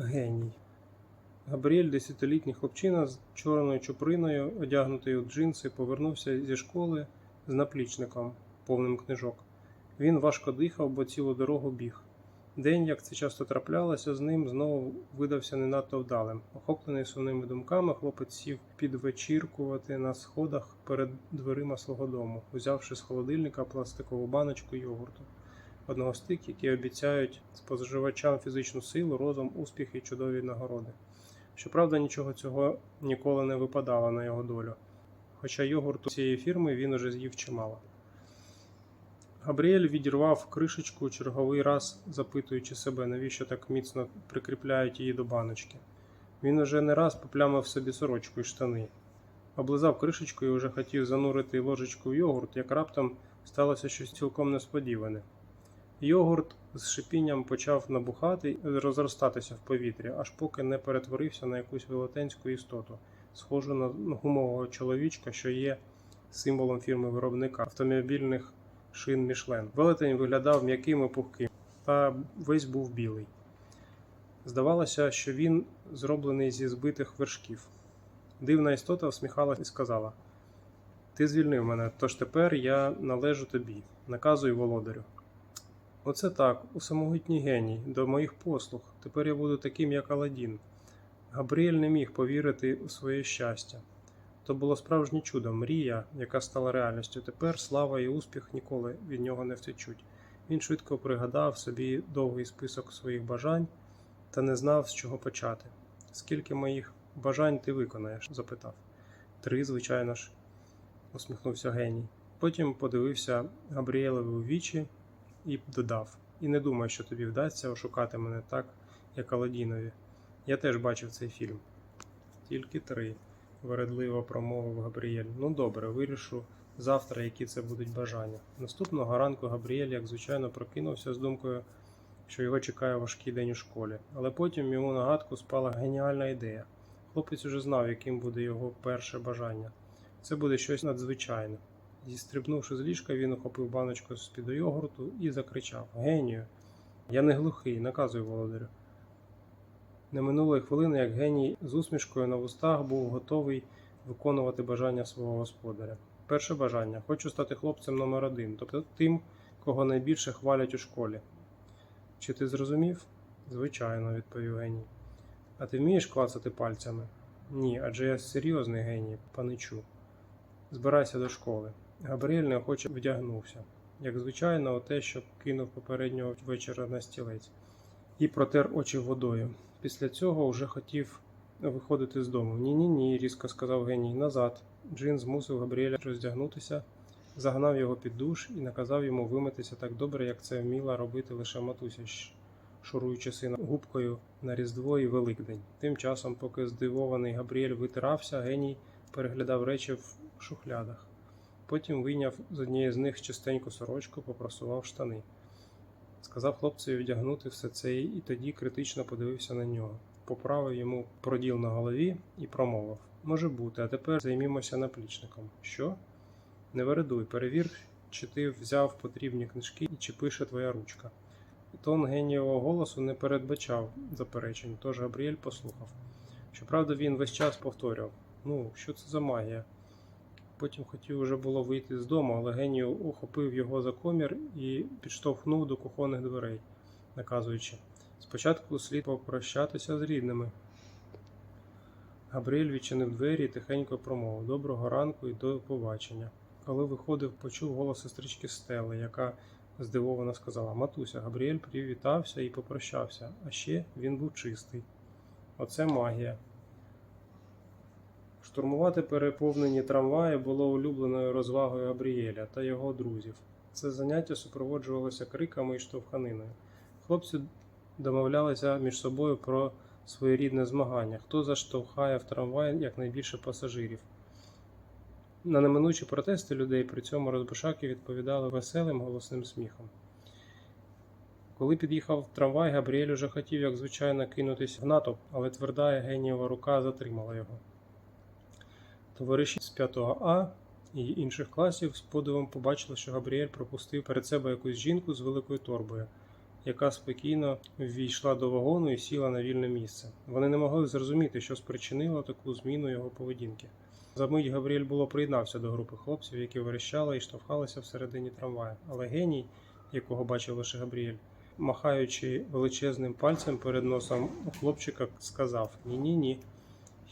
Геній. Габріель, десятилітній хлопчина з чорною чуприною, одягнутий у джинси, повернувся зі школи з наплічником, повним книжок. Він важко дихав, бо цілу дорогу біг. День, як це часто траплялося, з ним знову видався не надто вдалим. Охоплений сумними думками, хлопець сів підвечіркувати на сходах перед дверима свого дому, узявши з холодильника пластикову баночку йогурту. Одного з тих, які обіцяють споживачам фізичну силу, розум, успіх і чудові нагороди. Щоправда, нічого цього ніколи не випадало на його долю, хоча йогурту цієї фірми він уже з'їв чимало. Габріель відірвав кришечку черговий раз, запитуючи себе, навіщо так міцно прикріпляють її до баночки. Він уже не раз поплямив собі сорочку і штани. Облизав кришечку і вже хотів занурити ложечку в йогурт, як раптом сталося щось цілком несподіване. Йогурт з шипінням почав набухати і розростатися в повітрі, аж поки не перетворився на якусь велетенську істоту, схожу на гумового чоловічка, що є символом фірми виробника автомобільних шин Мішлен. Велетень виглядав м'яким і пухким, та весь був білий. Здавалося, що він зроблений зі збитих вершків. Дивна істота всміхалась і сказала: Ти звільнив мене, тож тепер я належу тобі, наказуй володарю. Оце так, усамогутній геній, до моїх послуг. Тепер я буду таким, як Аладдін. Габріель не міг повірити у своє щастя. То було справжнє чудо, мрія, яка стала реальністю. Тепер слава і успіх ніколи від нього не втечуть. Він швидко пригадав собі довгий список своїх бажань та не знав, з чого почати. Скільки моїх бажань ти виконаєш? запитав. Три, звичайно ж, усміхнувся геній. Потім подивився Габріелеві у вічі і додав: І не думай, що тобі вдасться ошукати мене так, як Аладдінові. Я теж бачив цей фільм. Тільки три, вередливо промовив Габріель. Ну добре, вирішу завтра, які це будуть бажання. Наступного ранку Габріель, як звичайно, прокинувся з думкою, що його чекає важкий день у школі. Але потім йому на гадку спала геніальна ідея. Хлопець уже знав, яким буде його перше бажання. Це буде щось надзвичайне. Зістрибнувши з ліжка, він охопив баночку з-під йогурту і закричав: Генію! Я не глухий, наказую володарю. Не минулої хвилини, як геній з усмішкою на вустах був готовий виконувати бажання свого господаря. Перше бажання хочу стати хлопцем номер один, тобто тим, кого найбільше хвалять у школі. Чи ти зрозумів? Звичайно, відповів геній. А ти вмієш клацати пальцями? Ні, адже я серйозний геній, паничу. Збирайся до школи. Габріель неохоче вдягнувся, як звичайно, оте, що кинув попереднього вечора на стілець, і протер очі водою. Після цього вже хотів виходити з дому. Ні, ні, ні, різко сказав геній. Назад. Джин змусив Габріеля роздягнутися, загнав його під душ і наказав йому вимитися так добре, як це вміла робити лише матуся, шуруючи сина губкою на Різдво і Великдень. Тим часом, поки здивований Габріель витирався, геній переглядав речі в шухлядах. Потім вийняв з однієї з них чистеньку сорочку, попросував штани. Сказав хлопцеві вдягнути все це і тоді критично подивився на нього. Поправив йому проділ на голові і промовив: Може бути, а тепер займімося наплічником. Що? Не вередуй, перевір, чи ти взяв потрібні книжки і чи пише твоя ручка. Тон генієвого голосу не передбачав заперечень, тож Габріель послухав. Щоправда, він весь час повторював: Ну, що це за магія? Потім хотів уже було вийти з дому, але геній ухопив його за комір і підштовхнув до кухонних дверей, наказуючи: спочатку слід попрощатися з рідними. Габріель відчинив двері і тихенько промовив Доброго ранку і до побачення. Коли виходив, почув голос сестрички Стели, яка здивовано сказала: Матуся, Габріель привітався і попрощався, а ще він був чистий. Оце магія. Штурмувати переповнені трамваї було улюбленою розвагою Габріеля та його друзів. Це заняття супроводжувалося криками і штовханиною. Хлопці домовлялися між собою про своєрідне змагання, хто заштовхає в трамвай якнайбільше пасажирів. На неминучі протести людей при цьому розбишаки відповідали веселим голосним сміхом. Коли під'їхав трамвай, Габріель уже хотів, як звичайно, кинутися в натовп, але тверда генієва рука затримала його. Товариші з 5 А і інших класів з подивом побачили, що Габріель пропустив перед себе якусь жінку з великою торбою, яка спокійно ввійшла до вагону і сіла на вільне місце. Вони не могли зрозуміти, що спричинило таку зміну його поведінки. За мить Габріель було приєднався до групи хлопців, які верещали і штовхалися всередині трамвая. Але геній, якого бачив лише Габріель, махаючи величезним пальцем перед носом хлопчика, сказав: Ні, ні, ні.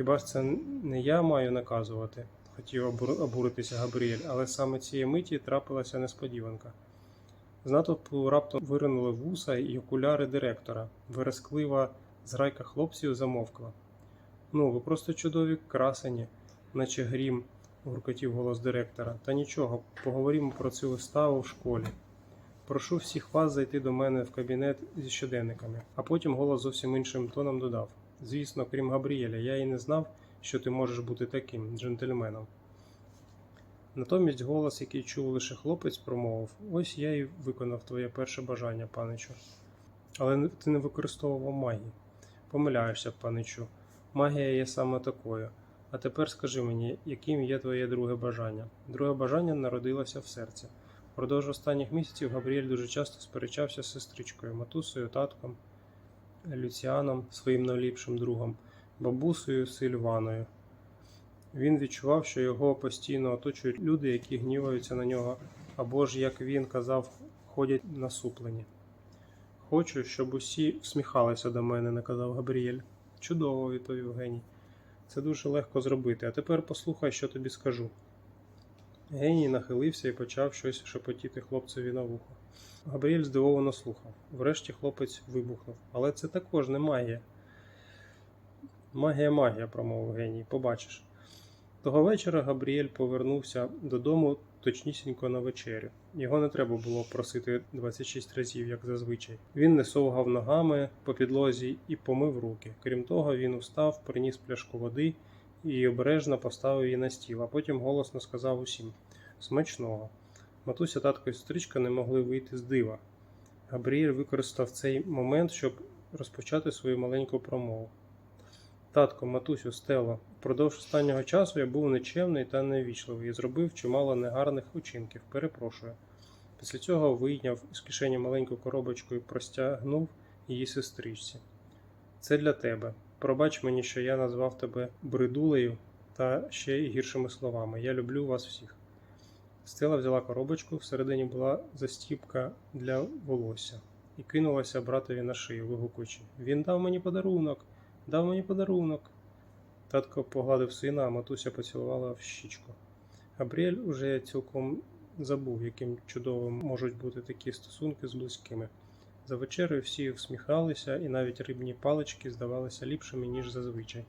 Хіба ж це не я маю наказувати? Хотів обуритися Габріель, але саме цієї миті трапилася несподіванка. З натовпу раптом виринули вуса і окуляри директора. Вересклива зграйка хлопців замовкла. Ну, ви просто чудові красені, наче грім, гуркотів голос директора. Та нічого, поговоримо про цю виставу в школі. Прошу всіх вас зайти до мене в кабінет зі щоденниками, а потім голос зовсім іншим тоном додав: Звісно, крім Габріеля, я і не знав, що ти можеш бути таким джентльменом. Натомість голос, який чув лише хлопець, промовив: Ось я і виконав твоє перше бажання, паничу. Але ти не використовував магії. Помиляєшся, паничу. Магія є саме такою. А тепер скажи мені, яким є твоє друге бажання? Друге бажання народилося в серці. Впродовж останніх місяців Габріель дуже часто сперечався з сестричкою, матусею, татком, Люціаном, своїм найліпшим другом, бабусею Сильваною. Він відчував, що його постійно оточують люди, які гніваються на нього, або ж, як він казав, ходять насуплені. Хочу, щоб усі всміхалися до мене, наказав Габріель. Чудово, відповів Геній. Це дуже легко зробити. А тепер послухай, що тобі скажу. Геній нахилився і почав щось шепотіти хлопцеві на вухо. Габріель здивовано слухав. Врешті хлопець вибухнув. Але це також не магія. Магія, магія, промовив геній, побачиш. Того вечора Габріель повернувся додому точнісінько на вечерю. Його не треба було просити 26 разів, як зазвичай. Він не совгав ногами по підлозі і помив руки. Крім того, він устав, приніс пляшку води і обережно поставив її на стіл, а потім голосно сказав усім смачного. Матуся, татко і сестричка не могли вийти з дива. Габріель використав цей момент, щоб розпочати свою маленьку промову. Татко, матусю, Стело, впродовж останнього часу я був нечемний та невічливий і зробив чимало негарних учинків. Перепрошую. Після цього вийняв з кишені маленьку коробочку і простягнув її сестричці. Це для тебе. Пробач мені, що я назвав тебе бридулею та ще й гіршими словами. Я люблю вас всіх. Стела взяла коробочку, всередині була застіпка для волосся, і кинулася братові на шию, вигукуючи: Він дав мені подарунок, дав мені подарунок. Татко погладив сина, а матуся поцілувала в щічку. Габріель уже цілком забув, яким чудовим можуть бути такі стосунки з близькими. За вечерею всі всміхалися, і навіть рибні палички здавалися ліпшими, ніж зазвичай.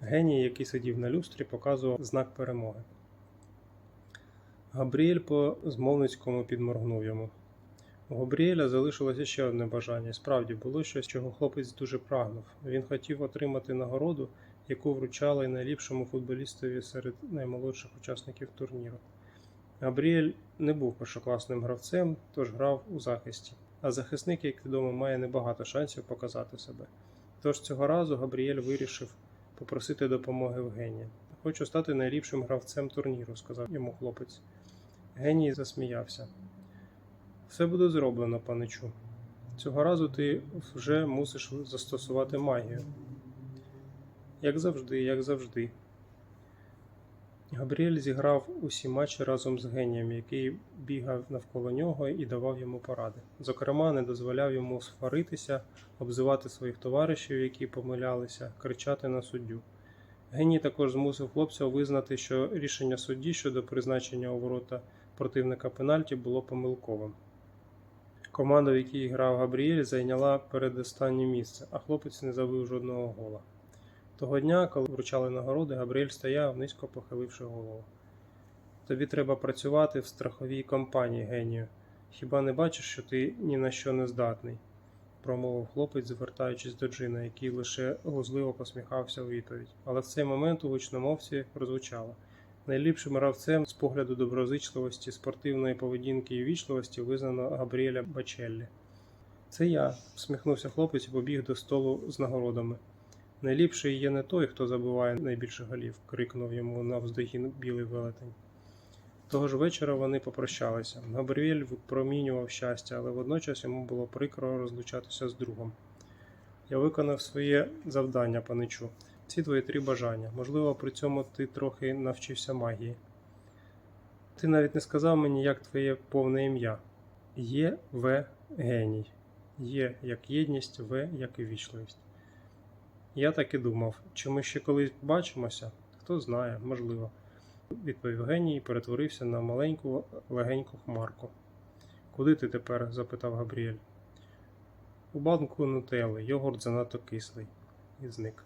Геній, який сидів на люстрі, показував знак перемоги. Габріель по змовницькому підморгнув йому. У Габріеля залишилося ще одне бажання. Справді було щось, чого хлопець дуже прагнув. Він хотів отримати нагороду, яку вручали найліпшому футболістові серед наймолодших учасників турніру. Габріель не був першокласним гравцем, тож грав у захисті. А захисник, як відомо, має небагато шансів показати себе. Тож цього разу Габріель вирішив попросити допомоги в Генія. Хочу стати найліпшим гравцем турніру, сказав йому хлопець. Геній засміявся. Все буде зроблено, паничу. Цього разу ти вже мусиш застосувати магію. Як завжди, як завжди. Габріель зіграв усі матчі разом з генієм, який бігав навколо нього і давав йому поради. Зокрема, не дозволяв йому сваритися, обзивати своїх товаришів, які помилялися, кричати на суддю. Геній також змусив хлопця визнати, що рішення судді щодо призначення у ворота противника пенальті було помилковим. Команда, в якій грав Габріель, зайняла передостаннє місце, а хлопець не забив жодного гола. Того дня, коли вручали нагороди, Габріель стояв, низько похиливши голову. Тобі треба працювати в страховій компанії, генію. Хіба не бачиш, що ти ні на що не здатний? промовив хлопець, звертаючись до Джина, який лише глузливо посміхався у відповідь. Але в цей момент у гучномовці прозвучало. Найліпшим гравцем з погляду доброзичливості, спортивної поведінки і вічливості визнано Габріеля Бачеллі. Це я, всміхнувся хлопець і побіг до столу з нагородами. Найліпший є не той, хто забиває найбільше голів, крикнув йому навздогін білий велетень. Того ж вечора вони попрощалися. Габріель випромінював щастя, але водночас йому було прикро розлучатися з другом. Я виконав своє завдання, паничу. Ці твої три бажання. Можливо, при цьому ти трохи навчився магії. Ти навіть не сказав мені, як твоє повне ім'я. Є В. Геній. Є як єдність, В як і вічливість. Я так і думав, чи ми ще колись бачимося? Хто знає, можливо, відповів геній і перетворився на маленьку легеньку хмарку. Куди ти тепер? запитав Габріель. У банку нутели, йогурт занадто кислий. І зник.